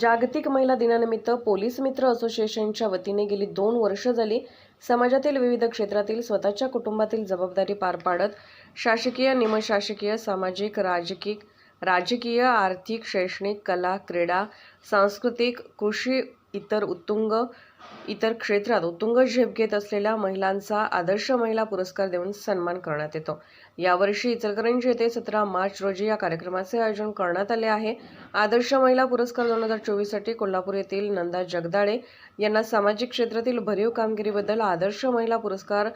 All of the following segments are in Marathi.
जागतिक महिला दिनानिमित्त पोलीस मित्र असोसिएशनच्या वतीने गेली दोन वर्ष झाली समाजातील विविध क्षेत्रातील स्वतःच्या कुटुंबातील जबाबदारी पार पाडत शासकीय निमशासकीय सामाजिक राजकीय राजकीय आर्थिक शैक्षणिक कला क्रीडा सांस्कृतिक कृषी इतर उत्तुंग इतर क्षेत्रात उत्तुंग झेप घेत असलेल्या महिलांचा आदर्श महिला पुरस्कार देऊन सन्मान करण्यात येतो. यावर्षी इचलकरंजी येथे सतरा मार्च रोजी या कार्यक्रमाचे आयोजन करण्यात आले आहे. आदर्श महिला पुरस्कार दोन हजार चोवीससाठी कोल्हापूर येथील नंदा जगदाळे यांना सामाजिक क्षेत्रातील भरीव कामगिरीबद्दल आदर्श महिला पुरस्कार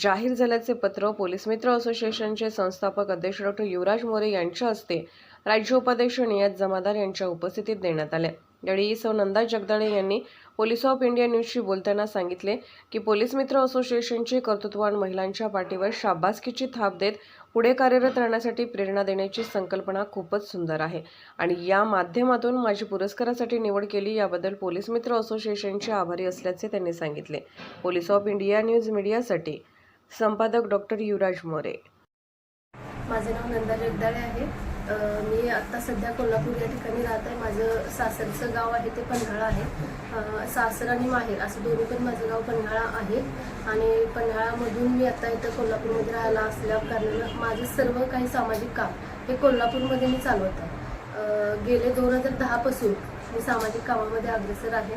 जाहीर झाल्याचे पत्र पोलीस मित्र असोसिएशनचे संस्थापक अध्यक्ष डॉक्टर युवराज मोरे यांच्या हस्ते राज्य उपाध्यक्ष नियत जमादार यांच्या उपस्थितीत देण्यात आले. यावेळी सौ नंदा जगदाळे यांनी पोलीस ऑफ इंडिया न्यूजशी बोलताना सांगितले की पोलीस मित्र असोसिएशनची कर्तृत्ववान महिलांच्या पाठीवर शाबासकीची थाप देत पुढे कार्यरत राहण्यासाठी प्रेरणा देण्याची संकल्पना खूपच सुंदर आहे. आणि या माध्यमातून माझी पुरस्कारासाठी निवड केली याबद्दल पोलीस मित्र असोसिएशनचे आभारी असल्याचे त्यांनी सांगितले. पोलीस ऑफ इंडिया न्यूज मीडियासाठी संपादक डॉक्टर युवराज मोरे. माझं नाव नंदा जगदाळे आहे. मी आत्ता सध्या कोल्हापूर या ठिकाणी राहत आहे. माझं सासरचं गाव आहे ते पन्हाळा आहे. सासर आणि माहेर असं दोन्ही पण माझं गाव पन्हाळा आहे. आणि पन्हाळामधून मी आत्ता इथं कोल्हापूरमध्ये राहायला असल्या कारण माझं सर्व काही सामाजिक काम हे कोल्हापूरमध्ये मी चालवत आहे. गेले दोन हजार दहापासून मी सामाजिक कामामध्ये अग्रेसर आहे.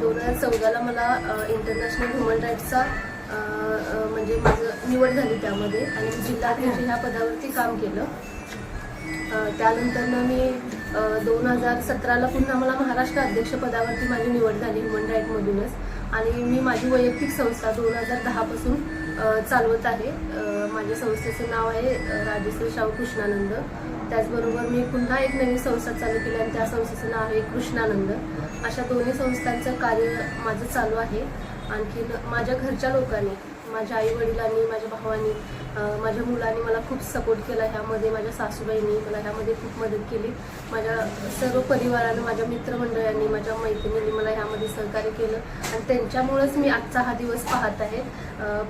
दोन हजार चौदाला मला इंटरनॅशनल ह्युमन राईट्सचा म्हणजे माझं निवड झाली त्यामध्ये. आणि जिल्हा जिल्हाध्यक्ष ह्या पदावरती काम केलं. त्यानंतर मी दोन हजार सतराला पुन्हा मला महाराष्ट्र अध्यक्षपदावरती माझी निवड झाली ह्युमन राईटमधूनच आणि मी माझी वैयक्तिक संस्था दोन हजार दहापासून चालवत आहे. माझ्या संस्थेचं नाव आहे राजेश्वर शाहू कृष्णानंद. त्याचबरोबर मी पुन्हा एक नवीन संस्था चालू केली आणि त्या संस्थेचं नाव आहे कृष्णानंद. अशा दोन्ही संस्थांचं कार्य माझं चालू आहे. आणखीन माझ्या घरच्या लोकांनी माझ्या आई वडिलांनी माझ्या भावांनी माझ्या मुलांनी मला खूप सपोर्ट केला. ह्यामध्ये माझ्या सासूबाईंनी मला ह्यामध्ये खूप मदत केली. माझ्या सर्व परिवारानं माझ्या मित्रमंडळांनी माझ्या मैत्रिणींनी मला ह्यामध्ये सहकार्य केलं. आणि त्यांच्यामुळंच मी आजचा हा दिवस पाहत आहे.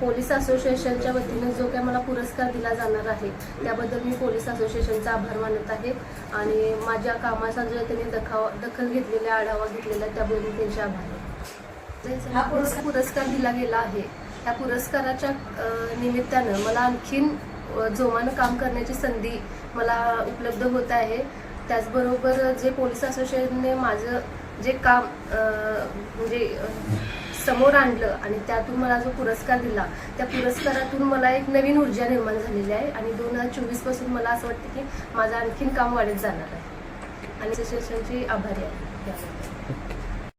पोलीस असोसिएशनच्या वतीनं जो काय मला पुरस्कार दिला जाणार आहे त्याबद्दल मी पोलीस असोसिएशनचा आभार मानत आहे. आणि माझ्या कामाचा जो त्यांनी दखाव दखल घेतलेला आढावा घेतलेला त्याबद्दल त्यांचे आभार हा पुरस्कार पुरस्कार दिला गेला आहे. त्या पुरस्काराच्या निमित्तानं मला आणखीन जोमानं काम करण्याची संधी मला उपलब्ध होत आहे. त्याचबरोबर जे पोलीस असोसिएशनने माझं जे काम म्हणजे समोर आणलं आणि त्यातून मला जो पुरस्कार दिला त्या पुरस्कारातून मला एक नवीन ऊर्जा निर्माण झालेली आहे आणि दोन हजार चोवीसपासून मला असं वाटतं की माझं आणखीन काम वाढत जाणार आहे. आणि असोसिएशनची आभारी आहे.